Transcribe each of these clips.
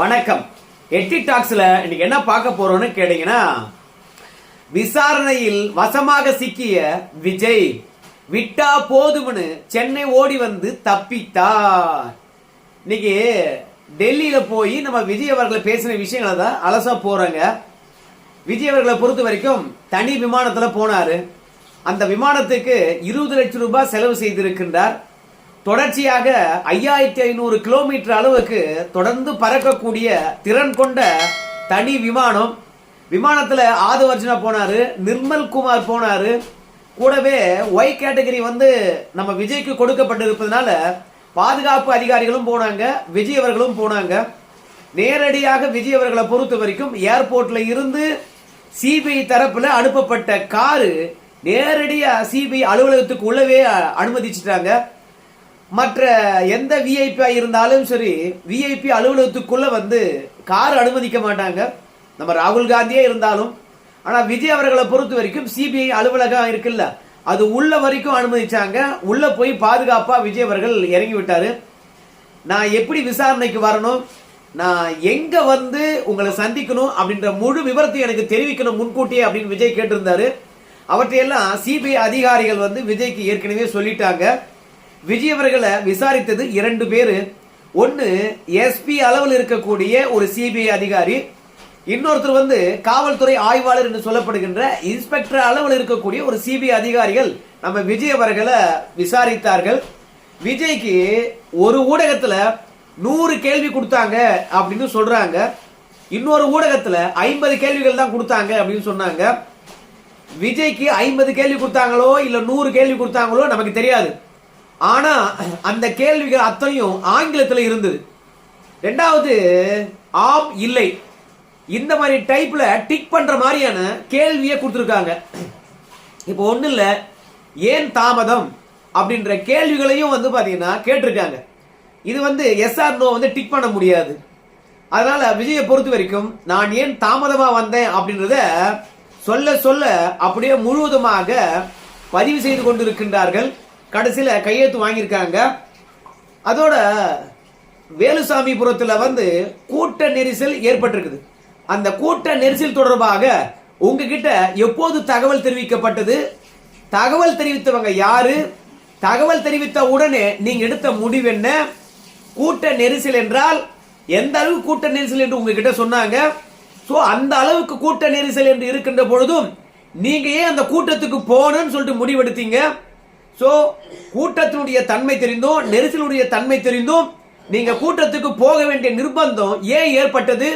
வணக்கம். எட்டி டாக்ஸ்ல இன்னைக்கு என்ன பார்க்க போறோம்னு கேட்டீங்கன்னா விசாரணையில் வசமாக சிக்கிய விஜய் விட்டா போதும்னு சென்னை ஓடி வந்து தப்பித்தார். இன்னைக்கு டெல்லியில போய் நம்ம விஜய் அவர்களை பேசின விஷயங்களை தான் அலசா போறாங்க. விஜய் அவர்களை பொறுத்த வரைக்கும் தனி விமானத்துல போனாரு. அந்த விமானத்துக்கு இருபது லட்சம் ரூபாய் செலவு செய்திருக்கின்றார். தொடர்ச்சியாக ஐயாயிரத்தி ஐநூறு கிலோமீட்டர் அளவுக்கு தொடர்ந்து பறக்கக்கூடிய திறன் கொண்ட தனி விமானம். விமானத்தில் ஆதவர்ஜனா போனாரு நிர்மல் குமார் போனார். கூடவே ஒய் கேட்டகரி வந்து நம்ம விஜய்க்கு கொடுக்கப்பட்டிருப்பதனால பாதுகாப்பு அதிகாரிகளும் போனாங்க விஜய் அவர்களும் போனாங்க. நேரடியாக விஜய் அவர்களை பொறுத்த வரைக்கும் ஏர்போர்ட்டில் இருந்து சிபிஐ தரப்பில் அனுப்பப்பட்ட காரு நேரடியாக சிபிஐ அலுவலகத்துக்கு உள்ளவே அனுமதிச்சிட்டாங்க. மற்ற எந்த விஐபி இருந்தாலும் சரி விஐபி அலுவலகத்துக்குள்ளே வந்து கார் அனுமதிக்க மாட்டாங்க. நம்ம ராகுல் காந்தியே இருந்தாலும். ஆனால் விஜய் அவர்களை பொறுத்த வரைக்கும் சிபிஐ அலுவலகம் இருக்குல்ல அது உள்ள வரைக்கும் அனுமதிச்சாங்க. உள்ள போய் பாதுகாப்பாக விஜய் அவர்கள் இறங்கி விட்டார். நான் எப்படி விசாரணைக்கு வரணும்? நான் எங்க வந்து உங்களை சந்திக்கணும் அப்படின்ற முழு விவரத்தையும் எனக்கு தெரிவிக்கணும் முன்கூட்டியே அப்படின்னு விஜய் கேட்டிருந்தாரு. அவற்றையெல்லாம் சிபிஐ அதிகாரிகள் வந்து விஜய்க்கு ஏற்கனவே சொல்லிட்டாங்க. விஜய் அவர்களை விசாரித்தது இரண்டு பேர். ஒன்று எஸ்பி அளவில் இருக்கக்கூடிய ஒரு சிபிஐ அதிகாரி. இன்னொருத்தர் வந்து காவல்துறை ஆய்வாளர் என்று சொல்லப்படுகின்ற இன்ஸ்பெக்டர் அளவில் இருக்கக்கூடிய ஒரு சிபிஐ அதிகாரிகள் நம்ம விஜய் அவர்களை விசாரித்தார்கள். விஜய்க்கு ஒரு ஊடகத்தில் நூறு கேள்வி கொடுத்தாங்க அப்படின்னு சொல்றாங்க. இன்னொரு ஊடகத்தில் ஐம்பது கேள்விகள் தான் கொடுத்தாங்க அப்படின்னு சொன்னாங்க. விஜய்க்கு ஐம்பது கேள்வி கொடுத்தாங்களோ இல்லை நூறு கேள்வி கொடுத்தாங்களோ நமக்கு தெரியாது. ஆனா அந்த கேள்விகள் அத்தனையும் ஆங்கிலத்தில் இருந்தது. ரெண்டாவது ஆம் இல்லை. இந்த மாதிரி டைப்ல டிக் பண்ற மாதிரியான கேள்வியை கொடுத்துருக்காங்க. இப்போ ஒண்ணு இல்ல. ஏன் தாமதம்? அப்படின்ற கேள்விகளையும் வந்து பாத்தீங்கன்னா கேட்டிருக்காங்க. இது வந்து எஸ்ஆர் நோ வந்து டிக் பண்ண முடியாது. அதனால விஜயை பொறுத்த வரைக்கும் நான் ஏன் தாமதமா வந்தேன் அப்படின்றத சொல்ல சொல்ல அப்படியே முழுவதுமாக பதிவு செய்து கொண்டிருக்கின்றார்கள். கடைசியில் கையெழுத்து வாங்கியிருக்காங்க. அதோட வேலுசாமிபுரத்தில் வந்து கூட்ட நெரிசல் ஏற்பட்டிருக்குது. அந்த கூட்ட நெரிசல் தொடர்பாக உங்ககிட்ட எப்போது தகவல் தெரிவிக்கப்பட்டது? தகவல் தெரிவித்தவங்க யாரு? தகவல் தெரிவித்த உடனே நீங்க எடுத்த முடிவு என்ன? கூட்ட நெரிசல் என்றால் எந்த அளவு கூட்ட நெரிசல் என்று உங்ககிட்ட சொன்னாங்க? ஸோ அந்த அளவுக்கு கூட்ட நெரிசல் என்று இருக்கின்ற பொழுதும் நீங்க ஏன் அந்த கூட்டத்துக்கு போகணும்னு சொல்லிட்டு முடிவெடுத்தீங்க? ஸோ கூட்டத்தினுடைய தன்மை தெரிந்தும் நெரிசலுடைய தன்மை தெரிந்தும். நீங்க கூட்டத்துக்கு போக வேண்டிய நிர்பந்தம் ஏன் ஏற்பட்டது?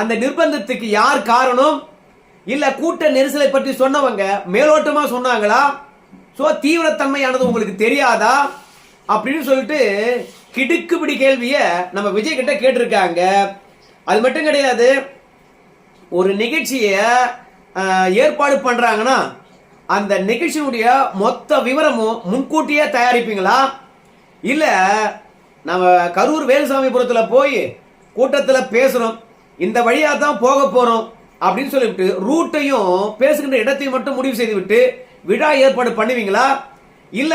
அந்த நிர்பந்தத்துக்கு யார் காரணம்? இல்ல கூட்ட நெரிசலை பற்றி சொன்னவங்க மேலோட்டமா சொன்னாங்களா? ஸோ தீவிரத்தன்மையானது உங்களுக்கு தெரியாதா? அப்படின்னு சொல்லிட்டு கிடுக்குபிடி கேள்விய நம்ம விஜய் கிட்ட கேட்டிருக்காங்க. அது மட்டும் கிடையாது. ஒரு நிகழ்ச்சியை ஏற்பாடு பண்றாங்கன்னா அந்த நிகழ்ச்சியினுடைய மொத்த விவரமும் முன்கூட்டியே தயாரிப்பீங்களா? இல்ல நம்ம கரூர் வேலுசாமிபுரத்துல போய் கூட்டத்தில் பேசுறோம். இந்த வழியா தான் போக போறோம் அப்படின்னு சொல்லிவிட்டு ரூட்டையும் பேசுகின்ற இடத்தையும் மட்டும் முடிவு செய்து விட்டு விழா ஏற்பாடு பண்ணுவீங்களா? இல்ல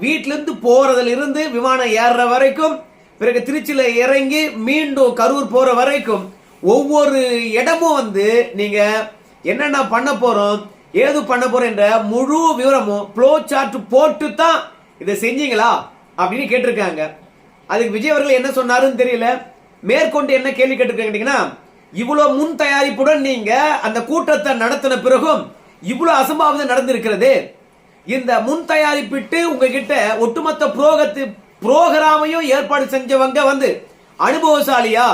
வீட்டிலேருந்து இருந்து போறதுல இருந்து விமானம் ஏறுற வரைக்கும் பிறகு திருச்சியில இறங்கி மீண்டும் கரூர் போற வரைக்கும் ஒவ்வொரு இடமும் வந்து நீங்க என்னென்ன பண்ண போறோம் ஏது பண்ண போறோம் என்ற முழு விவரமும் ப்ளோ சார்ட் போட்டு தான் இதை செஞ்சீங்களா அப்படின்னு கேட்டிருக்காங்க. அதுக்கு விஜய் அவர்கள் என்ன சொன்னாருன்னு தெரியல. மேற்கொண்டு என்ன கேள்வி கேட்டிருக்காங்கன்னா இவ்வளவு முன் தயாரிப்புடன் நீங்க அந்த கூட்டத்தை நடத்தின பிறகும் இவ்வளவு அசம்பாவிதம் நடந்திருக்கிறது. இந்த முன் தயாரிப்பிட்டு உங்ககிட்ட ஒட்டுமொத்த புரோகத்து புரோகிராமையும் ஏற்பாடு செஞ்சவங்க வந்து அனுபவசாலியா?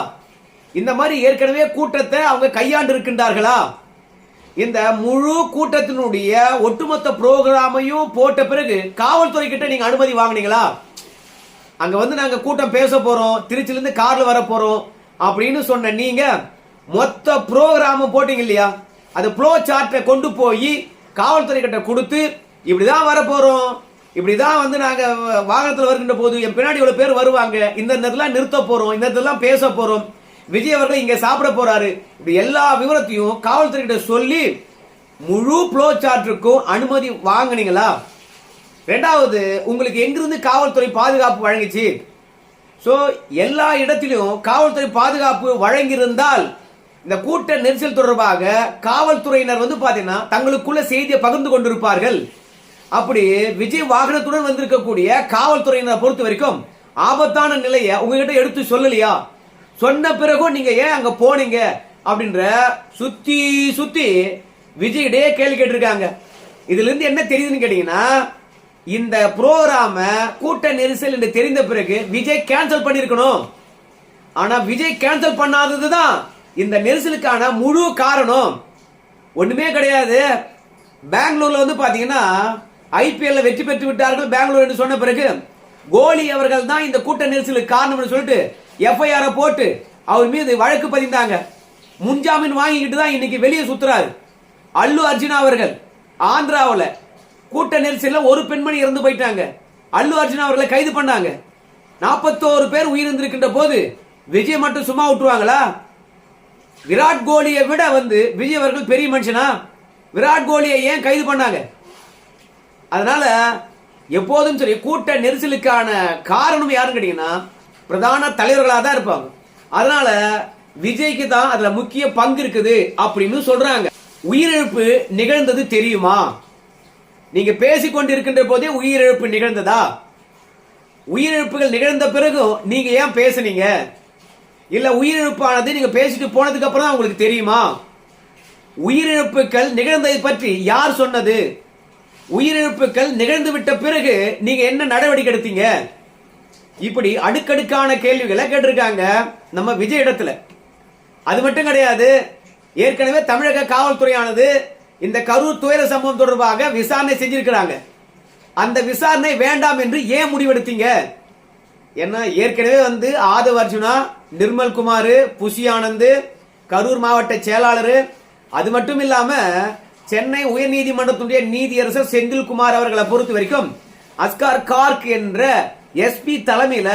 இந்த மாதிரி ஏற்கனவே கூட்டத்தை அவங்க கையாண்டு இருக்கின்றார்களா இந்த முழு கூட்டத்தினுடைய ஒட்டுமொத்த புரோகிராமையும் போட்ட பிறகு காவல்துறை கிட்ட நீங்க அனுமதி வாங்கினீங்களா? அங்க வந்து நாங்க கூட்டம் பேச போறோம் திருச்சியிலிருந்து கார்ல வர போறோம் அப்படின்னு சொன்ன நீங்க மொத்த புரோகிராம போட்டீங்க இல்லையா? அது ப்ளோ சார்ட்டை கொண்டு போய் காவல்துறை கிட்ட கொடுத்து இப்படிதான் வர போறோம். இப்படிதான் வந்து நாங்க வாகனத்துல வருகின்ற போது என் பின்னாடி இவ்வளவு பேர் வருவாங்க. இந்த நேரத்துல நிறுத்த போறோம். இந்த நேரத்துல பேச போறோம். விஜய் அவர்கள் இங்க சாப்பிட போறாரு. இப்படி எல்லா விவரத்தையும் காவல்துறையிட்ட சொல்லி முழு ப்ளோ சார்ட்டுக்கும் அனுமதி வாங்குனீங்களா? ரெண்டாவது உங்களுக்கு எங்கிருந்து காவல்துறை பாதுகாப்பு வழங்குச்சு? ஸோ எல்லா இடத்திலும் காவல்துறை பாதுகாப்பு வழங்கியிருந்தால் இந்த கூட்ட நெரிசல் தொடர்பாக காவல்துறையினர் வந்து பார்த்தீங்கன்னா தங்களுக்குள்ள செய்தியை பகிர்ந்து கொண்டிருப்பார்கள். அப்படி விஜய் வாகனத்துடன் வந்திருக்கக்கூடிய காவல்துறையினரை பொறுத்த வரைக்கும் ஆபத்தான நிலையை உங்ககிட்ட எடுத்து சொல்லலையா? சொன்ன பிறகும் நீங்க ஏன் அங்க போனீங்க? அப்படின்ற சுத்தி சுத்தி விஜயிடே கேள்வி கேட்டிருக்காங்க. இதுல இருந்து என்ன தெரியுதுன்னு கேட்டீங்கன்னா இந்த ப்ரோகிராம கூட்ட நெரிசல் என்று தெரிந்த பிறகு விஜய் கேன்சல் பண்ணிருக்கணும் ஆனா விஜய் கேன்சல் பண்ணாததுதான் இந்த நெரிசலுக்கான முழு காரணம். ஒண்ணுமே கிடையாது. பெங்களூர்ல வந்து பாத்தீங்கன்னா ஐபிஎல்ல வெற்றி பெற்று விட்டார்கள் பெங்களூர் என்று சொன்ன பிறகு. கோலி அவர்கள் தான் இந்த கூட்ட நெரிசலுக்கு காரணம்னு சொல்லிட்டு எஃப்ஐஆர் போட்டு அவர் மீது வழக்கு பதிந்தாங்க. முன்ஜாமீன் வாங்கிக்கிட்டு தான் இன்னைக்கு வெளியே சுத்துறாரு. அல்லு அர்ஜுனா அவர்கள் ஆந்திராவில் கூட்ட நெரிசலில் ஒரு பெண்மணி இறந்து போயிட்டாங்க. அல்லு அர்ஜுனா அவர்களை கைது பண்ணாங்க. நாற்பத்தோரு பேர் உயிரிழந்திருக்கின்ற போது விஜய் மட்டும் சும்மா விட்டுருவாங்களா? விராட் கோலியை விட வந்து விஜய் அவர்கள் பெரிய மனுஷனா? விராட் கோலியை ஏன் கைது பண்ணாங்க? அதனால எப்போதும் சரி கூட்ட நெரிசலுக்கான காரணம் யாருன்னு கேட்டீங்கன்னா பிரதான தலைவர்களாக தான் இருப்பாங்க. அதனால விஜய்க்கு தான் அதுல முக்கிய பங்கு இருக்குது அப்படின்னு சொல்றாங்க. உயிரிழப்பு நிகழ்ந்தது தெரியுமா? நீங்க பேசிக்கொண்டு இருக்கின்ற போதே உயிரிழப்பு நிகழ்ந்ததா? உயிரிழப்புகள் நிகழ்ந்த பிறகும் நீங்க ஏன் பேசுனீங்க? இல்ல உயிரிழப்பானது நீங்க பேசிட்டு போனதுக்கு அப்புறம் தான் உங்களுக்கு தெரியுமா? உயிரிழப்புகள் நிகழ்ந்ததை பற்றி யார் சொன்னது? உயிரிழப்புகள் நிகழ்ந்து விட்ட பிறகு நீங்க என்ன நடவடிக்கை எடுத்தீங்க? இப்படி அடுக்கடுக்கான கேள்விகளை கேட்டிருக்காங்க நம்ம விஜய் இடத்துல. அது மட்டும் கிடையாது ஏற்கனவே தமிழக காவல்துறையானது இந்த கரூர் துயர சம்பவம் தொடர்பாக விசாரணை செஞ்சிருக்கிறாங்க. அந்த விசாரணை வேண்டாம் என்று ஏன் முடிவெடுத்தீங்க? ஏன்னா ஏற்கனவே வந்து ஆதவ அர்ஜுனா நிர்மல் குமார் புஷி ஆனந்த் கரூர் மாவட்ட செயலாளர் அது மட்டும் இல்லாமல் சென்னை உயர்நீதிமன்றத்துடைய நீதியரசர் செந்தில்குமார் அவர்களை பொறுத்த வரைக்கும் அஸ்கார் கார்க் என்ற எஸ்பி தலைமையில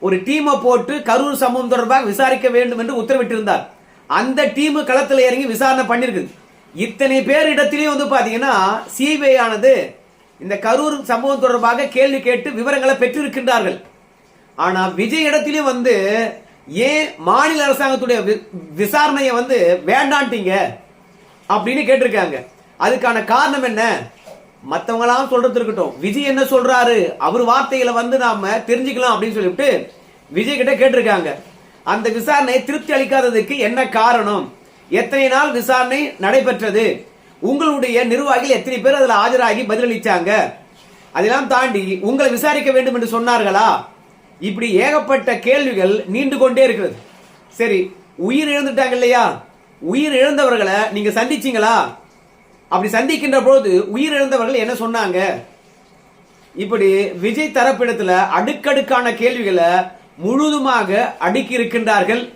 ஒரு டீமை போட்டு கரூர் சம்பவம் தொடர்பாக விசாரிக்க வேண்டும் என்று உத்தரவிட்டிருந்தார். அந்த டீம் களத்தில் இறங்கி விசாரணை பண்ணிருக்குது இத்தனை பேர் இடத்திலையும் வந்து பாத்தீங்கன்னா சிபிஐ ஆனது இந்த கரூர் சம்பவம் தொடர்பாக கேள்வி கேட்டு விவரங்களை பெற்றிருக்கின்றார்கள். ஆனா விஜய் இடத்திலையும் வந்து ஏன் மாநில அரசாங்கத்துடைய வி- விசாரணையை வந்து வேண்டான்ட்டீங்க? அப்படின்னு கேட்டிருக்காங்க. அதுக்கான காரணம் என்ன? மற்றவங்களாம் சொல்றது இருக்கட்டும். விஜய் என்ன சொல்றாரு? அவர் வார்த்தைகளை வந்து நாம தெரிஞ்சுக்கலாம் அப்படின்னு சொல்லிட்டு விஜய் கிட்ட கேட்டிருக்காங்க. அந்த விசாரணை திருப்தி அளிக்காததுக்கு என்ன காரணம்? எத்தனை நாள் விசாரணை நடைபெற்றது? உங்களுடைய நிர்வாகிகள் எத்தனை பேர் அதில் ஆஜராகி பதிலளிச்சாங்க? அதெல்லாம் தாண்டி உங்களை விசாரிக்க வேண்டும் என்று சொன்னார்களா? இப்படி ஏகப்பட்ட கேள்விகள் நீண்டு கொண்டே இருக்கிறது. சரி உயிர் இழந்துட்டாங்க இல்லையா? உயிர் இழந்தவர்களை நீங்க சந்திச்சீங்களா? அப்படி சந்திக்கின்ற பொழுது உயிர் இழந்தவர்கள் என்ன சொன்னாங்க? இப்படி விஜய் தரப்பிடத்துல அடுக்கடுக்கான கேள்விகளை முழுதுமாக அடுக்கி இருக்கின்றார்கள்.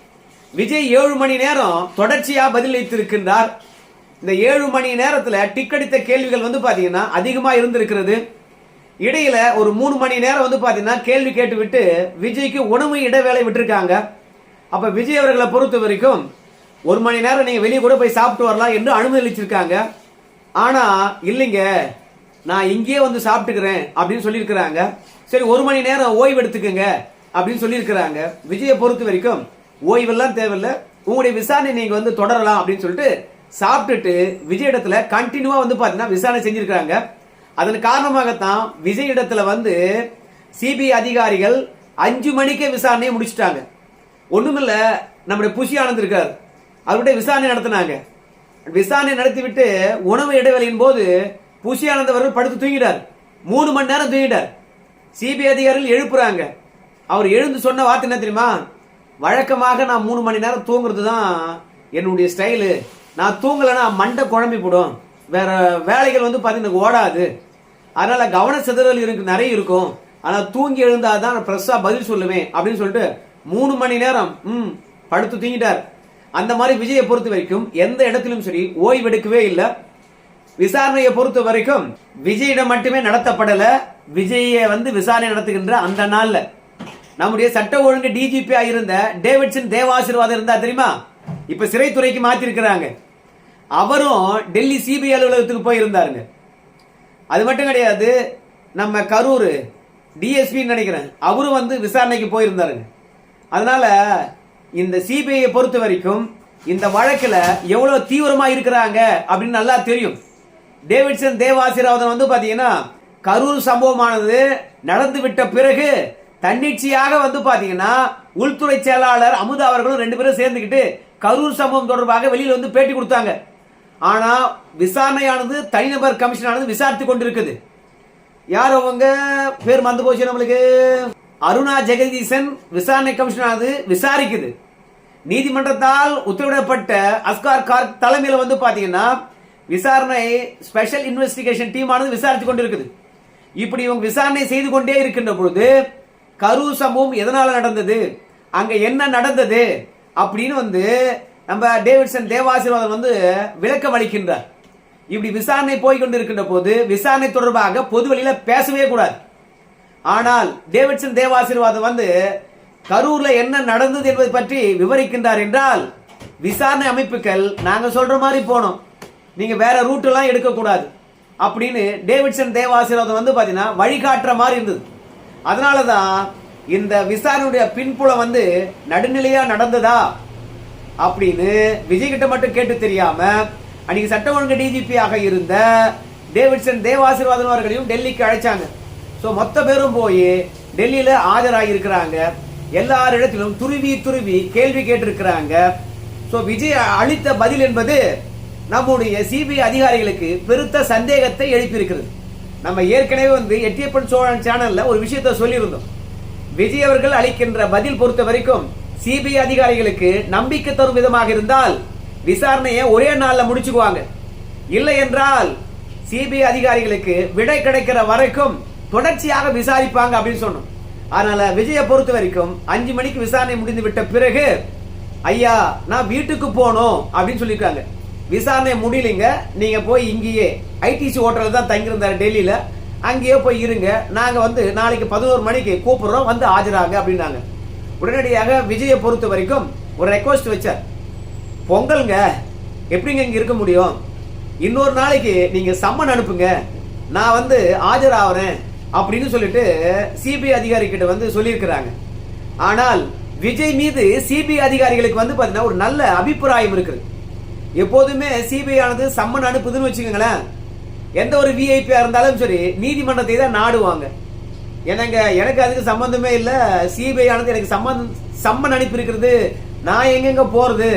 விஜய் ஏழு மணி நேரம் தொடர்ச்சியா பதிலளித்திருக்கின்றார் இந்த ஏழு மணி நேரத்துல டிக்கடித்த கேள்விகள் வந்து பாத்தீங்கன்னா அதிகமா இருந்திருக்கிறது. இடையில ஒரு மூணு மணி நேரம் வந்து பாத்தீங்கன்னா கேள்வி கேட்டு விட்டு விஜய்க்கு உணவு இடைவேளை விட்டுருக்காங்க. அப்ப விஜய் அவர்களை பொறுத்த வரைக்கும் ஒரு மணி நேரம் நீங்க வெளியே கூட போய் சாப்பிட்டு வரலாம் என்று அனுமதி அளிச்சிருக்காங்க. ஆனா இல்லைங்க. நான் இங்கேயே வந்து சாப்பிட்டுக்கிறேன் அப்படின்னு சொல்லியிருக்கிறாங்க. சரி ஒரு மணி நேரம் ஓய்வு எடுத்துக்கங்க அப்படின்னு சொல்லியிருக்கிறாங்க. விஜயை பொறுத்த வரைக்கும் ஓய்வெல்லாம் தேவையில்லை. உங்களுடைய விசாரணை நீங்க வந்து தொடரலாம் அப்படின்னு சொல்லிட்டு சாப்பிட்டுட்டு விஜய் இடத்துல கண்டினியூவா வந்து பாத்தீங்கன்னா விசாரணை செஞ்சிருக்காங்க அதன் காரணமாகத்தான் விஜய் இடத்துல வந்து சிபிஐ அதிகாரிகள் அஞ்சு மணிக்கே விசாரணையை முடிச்சிட்டாங்க. ஒண்ணுமில்ல நம்முடைய புஷி ஆனந்த் இருக்கார். அவர்கிட்ட விசாரணை நடத்தினாங்க. விசாரணை நடத்திவிட்டு உணவு இடைவெளியின் போது புஷியானந்த் அவர்கள் படுத்து தூங்கிட்டார் மூணு மணி நேரம் தூங்கிட்டார் சிபிஐ அதிகாரிகள் எழுப்புறாங்க. அவர் எழுந்து சொன்ன வார்த்தை என்ன தெரியுமா? வழக்கமாக நான் மூணு மணி நேரம் தூங்குறது தான் என்னுடைய ஸ்டைலு. நான் தூங்கலைன்னா மண்டை குழம்பி போடும். வேற வேலைகள் வந்து பார்த்தீங்கன்னா ஓடாது. அதனால கவன சிதறல் இருக்கு நிறைய இருக்கும். ஆனால் தூங்கி எழுந்தாதான் தான் ஃப்ரெஷ்ஷாக பதில் சொல்லுவேன் அப்படின்னு சொல்லிட்டு மூணு மணி நேரம் ம் படுத்து தூங்கிட்டார். அந்த மாதிரி விஜயை பொறுத்த வரைக்கும் எந்த இடத்திலும் சரி ஓய்வெடுக்கவே இல்லை. விசாரணையை பொறுத்த வரைக்கும் விஜயிடம் மட்டுமே நடத்தப்படல. விஜயை வந்து விசாரணை நடத்துகின்ற அந்த நாள்ல. நம்முடைய சட்ட ஒழுங்கு டிஜிபி இருந்த டேவிட்சன் தேவாசீர்வாதம் இருந்தா தெரியுமா? இப்ப சிறைத்துறைக்கு மாத்திருக்கிறாங்க. அவரும் டெல்லி சிபிஐ அலுவலகத்துக்கு போயிருந்தாருங்க. அது மட்டும் கிடையாது நம்ம கரூர் டிஎஸ்பின்னு நினைக்கிறேன். அவரும் வந்து விசாரணைக்கு போயிருந்தாருங்க. அதனால இந்த சிபிஐயை பொறுத்த வரைக்கும் இந்த வழக்கில் எவ்வளோ தீவிரமா இருக்கிறாங்க அப்படின்னு நல்லா தெரியும். டேவிட்சன் தேவாசிராவதன் வந்து பாத்தீங்கன்னா கரூர் சம்பவமானது நடந்து விட்ட பிறகு தன்னிச்சையாக வந்து பாத்தீங்கன்னா உள்துறை செயலாளர் அமுதா அவர்களும் ரெண்டு பேரும் சேர்ந்துக்கிட்டு கரூர் சம்பவம் தொடர்பாக வெளியில் வந்து பேட்டி கொடுத்தாங்க. ஆனா விசாரணையானது தனிநபர் கமிஷனானது விசாரித்து கொண்டிருக்குது. யார் அவங்க? பேர் மறந்து போச்சு நம்மளுக்கு. அருணா ஜெகதீசன் விசாரணை கமிஷனானது விசாரிக்குது. நீதிமன்றத்தால் உத்தரவிடப்பட்ட அஸ்கார் கார்க் தலைமையில் வந்து பாத்தீங்கன்னா விசாரணை ஸ்பெஷல் இன்வெஸ்டிகேஷன் டீம் ஆனது விசாரித்து கொண்டிருக்குது. இப்படி இவங்க விசாரணை செய்து கொண்டே இருக்கின்ற பொழுது கரூர் சம்பவம் எதனால நடந்தது? அங்க என்ன நடந்தது? அப்படின்னு வந்து நம்ம டேவிட்சன் தேவாசீர்வாதன் வந்து விளக்கம் அளிக்கின்றார். இப்படி விசாரணை போய் கொண்டிருக்கின்ற போது விசாரணை தொடர்பாக பொது வெளியில பேசவே கூடாது. ஆனால் டேவிட்சன் தேவாசீர்வாதம் வந்து கரூர்ல என்ன நடந்தது என்பதை பற்றி விவரிக்கின்றார் என்றால் விசாரணை அமைப்புகள் நாங்க சொல்ற மாதிரி போனோம். நீங்க வேற ரூட் எல்லாம் அப்படின்னு டேவிட்சன் தேவாசீர்வாதம் வந்து பாத்தீங்கன்னா வழிகாட்டுற மாதிரி இருந்தது. அதனால தான் இந்த விசாரணையுடைய பின்புலம் வந்து நடுநிலையா நடந்ததா அப்படின்னு விஜய் கிட்ட மட்டும் கேட்டு தெரியாம அன்னைக்கு சட்ட ஒழுங்கு டிஜிபி ஆக இருந்த டேவிட்சன் தேவாசீர்வாதன் அவர்களையும் டெல்லிக்கு அழைச்சாங்க. ஸோ மொத்த பேரும் போய் டெல்லியில் ஆஜராகி இருக்கிறாங்க எல்லாரிடத்திலும் துருவி துருவி கேள்வி கேட்டிருக்கிறாங்க. ஸோ விஜய் அளித்த பதில் என்பது நம்முடைய சிபிஐ அதிகாரிகளுக்கு பெருத்த சந்தேகத்தை எழுப்பியிருக்கிறது. நம்ம ஏற்கனவே வந்து எட்டியப்பன் சோழன் சேனலில் ஒரு விஷயத்தை சொல்லியிருந்தோம். விஜய் அவர்கள் அளிக்கின்ற பதில் பொறுத்த வரைக்கும் சிபிஐ அதிகாரிகளுக்கு நம்பிக்கை தரும் விதமாக இருந்தால் விசாரணையை ஒரே நாளில் முடிச்சுக்குவாங்க. இல்லை என்றால் சிபிஐ அதிகாரிகளுக்கு விடை கிடைக்கிற வரைக்கும் தொடர்ச்சியாக விசாரிப்பாங்க அப்படின்னு சொன்னோம். அதனால விஜயை பொறுத்த வரைக்கும் அஞ்சு மணிக்கு விசாரணை முடிந்து விட்ட பிறகு ஐயா நான் வீட்டுக்கு போகணும் அப்படின்னு சொல்லியிருக்காங்க. விசாரணை முடியலைங்க. நீங்க போய் இங்கேயே ஐடிசி ஹோட்டலில் தான் தங்கியிருந்தாரு டெல்லியில. அங்கேயே போய் இருங்க. நாங்க வந்து நாளைக்கு பதினோரு மணிக்கு கூப்பிடுறோம். வந்து ஆஜராங்க அப்படின்னாங்க. உடனடியாக விஜயை பொறுத்த வரைக்கும் ஒரு ரெக்வஸ்ட் வச்சார். பொங்கல்ங்க எப்படிங்க இங்கே இருக்க முடியும்? இன்னொரு நாளைக்கு நீங்கள் சம்மன் அனுப்புங்க. நான் வந்து ஆஜராகிறேன் அப்படின்னு சொல்லிட்டு சிபிஐ அதிகாரி கிட்ட வந்து சொல்லியிருக்கிறாங்க. ஆனால் விஜய் மீது சிபிஐ அதிகாரிகளுக்கு வந்து பார்த்தீங்கன்னா ஒரு நல்ல அபிப்பிராயம் இருக்குது. எப்போதுமே சிபிஐ ஆனது சம்மன் அனுப்புதுன்னு வச்சுக்கோங்களேன். எந்த ஒரு விஐபியாக இருந்தாலும் சரி நீதிமன்றத்தை தான் நாடுவாங்க. என்னங்க எனக்கு அதுக்கு சம்பந்தமே இல்லை. சிபிஐ ஆனது எனக்கு சம்மன் சம்மன் அனுப்பியிருக்கிறது. நான் எங்கெங்க போறது?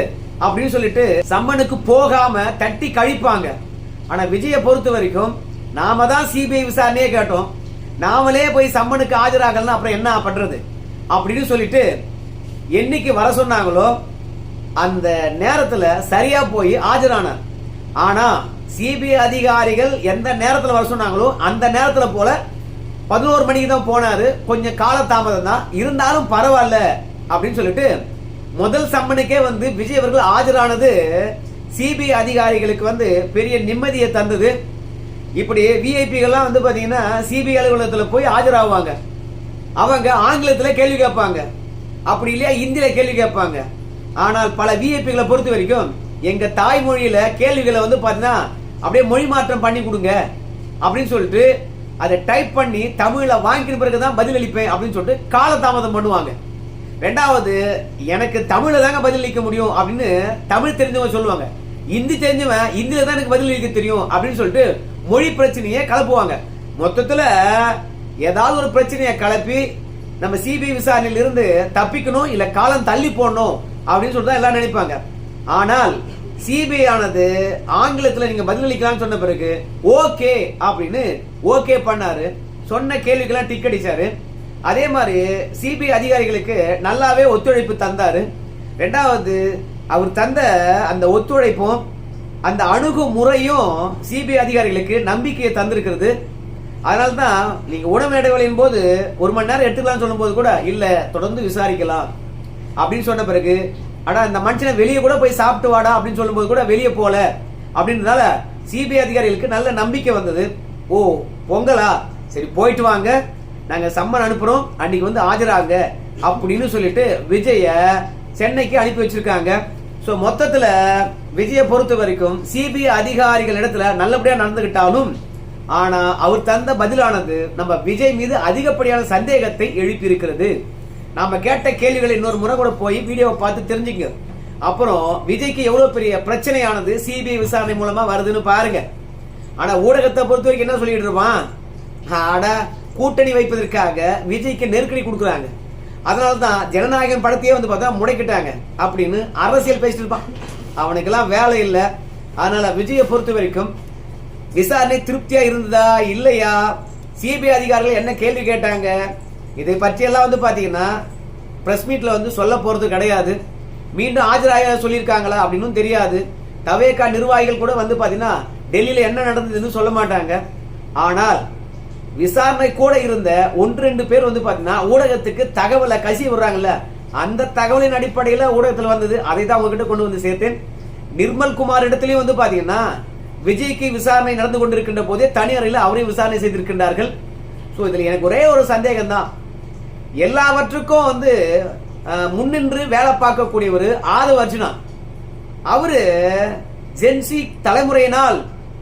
அப்படின்னு சொல்லிட்டு சம்மனுக்கு போகாம தட்டி கழிப்பாங்க. ஆனால் விஜயை பொறுத்த வரைக்கும் நாம தான் சிபிஐ விசாரணையே கேட்டோம். நாமளே போய் சம்மனுக்கு ஆஜராகலாம் அப்புறம் என்ன பண்றது? அப்படின்னு சொல்லிட்டு என்னைக்கு வர சொன்னாங்களோ அந்த நேரத்தில் சரியா போய் ஆஜரானார். ஆனா சிபிஐ அதிகாரிகள் எந்த நேரத்தில் வர சொன்னாங்களோ அந்த நேரத்தில் போல பதினோரு மணிக்கு தான் போனாரு. கொஞ்சம் காலதாமதம் தான். இருந்தாலும் பரவாயில்ல அப்படின்னு சொல்லிட்டு முதல் சம்மனுக்கே வந்து விஜய் அவர்கள் ஆஜரானது சிபிஐ அதிகாரிகளுக்கு வந்து பெரிய நிம்மதியை தந்தது. இப்படி விஐபிகள்லாம் வந்து பார்த்தீங்கன்னா சிபிஐ அலுவலகத்தில் போய் ஆஜராகுவாங்க அவங்க ஆங்கிலத்தில் கேள்வி கேட்பாங்க. அப்படி இல்லையா இந்தியில் கேள்வி கேட்பாங்க. ஆனால் பல விஐபிகளை பொறுத்த வரைக்கும் எங்கள் தாய்மொழியில் கேள்விகளை வந்து பார்த்தீங்கன்னா அப்படியே மொழி மாற்றம் பண்ணி கொடுங்க அப்படின்னு சொல்லிட்டு அதை டைப் பண்ணி தமிழில் வாங்கின பிறகு தான் பதில் அளிப்பேன் அப்படின்னு சொல்லிட்டு காலதாமதம் பண்ணுவாங்க. ரெண்டாவது எனக்கு தமிழில் தாங்க பதில் அளிக்க முடியும் அப்படின்னு தமிழ் தெரிஞ்சவங்க சொல்லுவாங்க. இந்தி தெரிஞ்சவன் இந்தியில் தான் எனக்கு பதிலளிக்க தெரியும் அப்படின்னு சொல்லிட்டு மொழி பிரச்சனையை கலப்புவாங்க. மொத்தத்தில் ஏதாவது ஒரு பிரச்சனையை கலப்பி நம்ம சிபிஐ விசாரணையில் இருந்து தப்பிக்கணும் இல்லை காலம் தள்ளி போடணும் அப்படின்னு சொல்லிட்டு தான் எல்லாம் நினைப்பாங்க. ஆனால் சிபிஐ ஆனது ஆங்கிலத்தில் நீங்கள் பதிலளிக்கலாம்னு சொன்ன பிறகு ஓகே அப்படின்னு ஓகே பண்ணாரு. சொன்ன கேள்விக்கெல்லாம் டிக் அடிச்சாரு. அதே மாதிரி சிபிஐ அதிகாரிகளுக்கு நல்லாவே ஒத்துழைப்பு தந்தார். ரெண்டாவது அவர் தந்த அந்த ஒத்துழைப்பும் அந்த அணுகுமுறையும் சிபிஐ அதிகாரிகளுக்கு நம்பிக்கையை தந்திருக்கிறது. அதனால தான் நீங்க உணவு இடைவெளியின் போது ஒரு மணி நேரம் எடுத்துக்கலாம்னு சொல்லும்போது கூட இல்ல தொடர்ந்து விசாரிக்கலாம். அப்படின்னு சொன்ன பிறகு அடா இந்த மனுஷனை வெளியே கூட போய் சாப்பிட்டு வாடா அப்படின்னு சொல்லும்போது கூட வெளியே போல அப்படின்றதால சிபிஐ அதிகாரிகளுக்கு நல்ல நம்பிக்கை வந்தது. ஓ பொங்கலா? சரி போயிட்டு வாங்க. நாங்க சம்மன் அனுப்புறோம். அன்னைக்கு வந்து ஆஜராங்க. அப்படின்னு சொல்லிட்டு விஜய சென்னைக்கு அனுப்பி வச்சிருக்காங்க. ஸோ மொத்தத்துல விஜயை பொறுத்த வரைக்கும் சிபிஐ அதிகாரிகள் இடத்துல நல்லபடியா நடந்துகிட்டாலும் ஆனா அவர் தந்த பதிலானது நம்ம விஜய் மீது அதிகப்படியான சந்தேகத்தை எழுப்பியிருக்கிறது. நாம கேட்ட கேள்விகளை இன்னொரு முறை கூட போய் வீடியோவை பார்த்து தெரிஞ்சுங்க. அப்புறம் விஜய்க்கு எவ்வளவு பெரிய பிரச்சனையானது சிபிஐ விசாரணை மூலமா வருதுன்னு பாருங்க. ஆனா ஊடகத்தை பொறுத்த வரைக்கும் என்ன சொல்லிட்டு இருப்பான்? ஆட கூட்டணி வைப்பதற்காக விஜய்க்கு நெருக்கடி கொடுக்குறாங்க. அதனால தான் ஜனநாயகம் படத்தையே வந்து பார்த்தா முடைக்கிட்டாங்க அப்படின்னு அரசியல் பேசிட்டு இருப்பான். அவனுக்கெல்லாம் வேலை இல்லை. அதனால விஜயை பொறுத்த வரைக்கும் விசாரணை திருப்தியா இருந்ததா இல்லையா? சிபிஐ அதிகாரிகள் என்ன கேள்வி கேட்டாங்க? இதை பற்றியெல்லாம் வந்து பார்த்தீங்கன்னா ப்ரெஸ் மீட்டில் வந்து சொல்ல போகிறது கிடையாது. மீண்டும் ஆஜராக சொல்லியிருக்காங்களா அப்படின்னு தெரியாது. தவேகா நிர்வாகிகள் கூட வந்து பார்த்தீங்கன்னா டெல்லியில் என்ன நடந்ததுன்னு சொல்ல மாட்டாங்க. ஆனால் விசாரணை கூட இருந்த ஒன்று ரெண்டு பேர் வந்து பார்த்தீங்கன்னா ஊடகத்துக்கு தகவலை கசி விடுறாங்கல்ல. அந்த தகவலின் அடிப்படையில் ஊடகத்தில் வந்தது. அதை தான் உங்ககிட்ட கொண்டு வந்து சேர்த்தேன். நிர்மல் குமார் இடத்துலயும் வந்து பாத்தீங்கன்னா விஜய்க்கு விசாரணை நடந்து கொண்டிருக்கின்ற போதே தனி அறையில் அவரையும் விசாரணை செய்திருக்கின்றார்கள். ஸோ இதில் எனக்கு ஒரே ஒரு சந்தேகம் தான் எல்லாவற்றுக்கும் வந்து முன்னின்று வேலை பார்க்கக்கூடியவர் ஆதவ அர்ஜுனா. அவரு ஜென்சி தலைமுறையினால்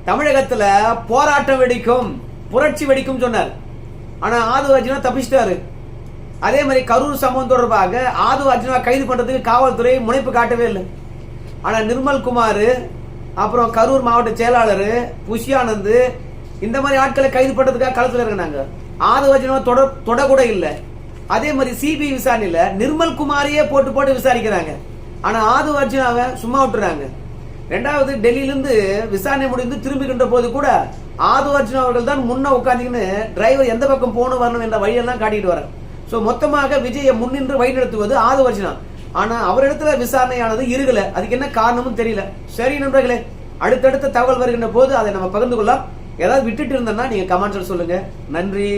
தமிழகத்தில் போராட்டம் வெடிக்கும் புரட்சி வெடிக்கும் சொன்னார். ஆனால் ஆது அர்ஜுனா தப்பிச்சிட்டாரு. அதே மாதிரி கரூர் சம்பவம் தொடர்பாக ஆது அர்ஜுனா கைது பண்றதுக்கு காவல்துறை முனைப்பு காட்டவே இல்லை. ஆனா நிர்மல் குமார் அப்புறம் கரூர் மாவட்ட செயலாளர் புஷியானந்த் இந்த மாதிரி ஆட்களை கைது பண்றதுக்காக களத்தில் இருக்கிறாங்க ஆது அர்ஜுனா தொட தொட கூட இல்லை. அதே மாதிரி சிபிஐ விசாரணையில நிர்மல் குமாரையே போட்டு போட்டு விசாரிக்கிறாங்க. ஆனா ஆது அர்ஜுனாவை சும்மா விட்டுறாங்க. ரெண்டாவது டெல்லியிலிருந்து விசாரணை முடிந்து திரும்புகின்ற போது கூட ஆது அர்ஜுனா அவர்கள் தான் முன்ன உட்காந்துக்கின்னு டிரைவர் எந்த பக்கம் போகணும் வரணும் என்ற வழியெல்லாம் காட்டிட்டு வரார் ஸோ மொத்தமாக விஜயை முன்னின்று வழிநடத்துவது ஆது அர்ஜுனா ஆனா அவரிடத்துல விசாரணையானது இருகல அதுக்கு என்ன காரணமும் தெரியல. சரி நண்பர்களே அடுத்தடுத்த தகவல் வருகின்ற போது அதை நம்ம பகிர்ந்து கொள்ளலாம். ஏதாவது விட்டுட்டு இருந்தோம்னா நீங்க கமெண்ட்ஸில் சொல்லுங்க. நன்றி.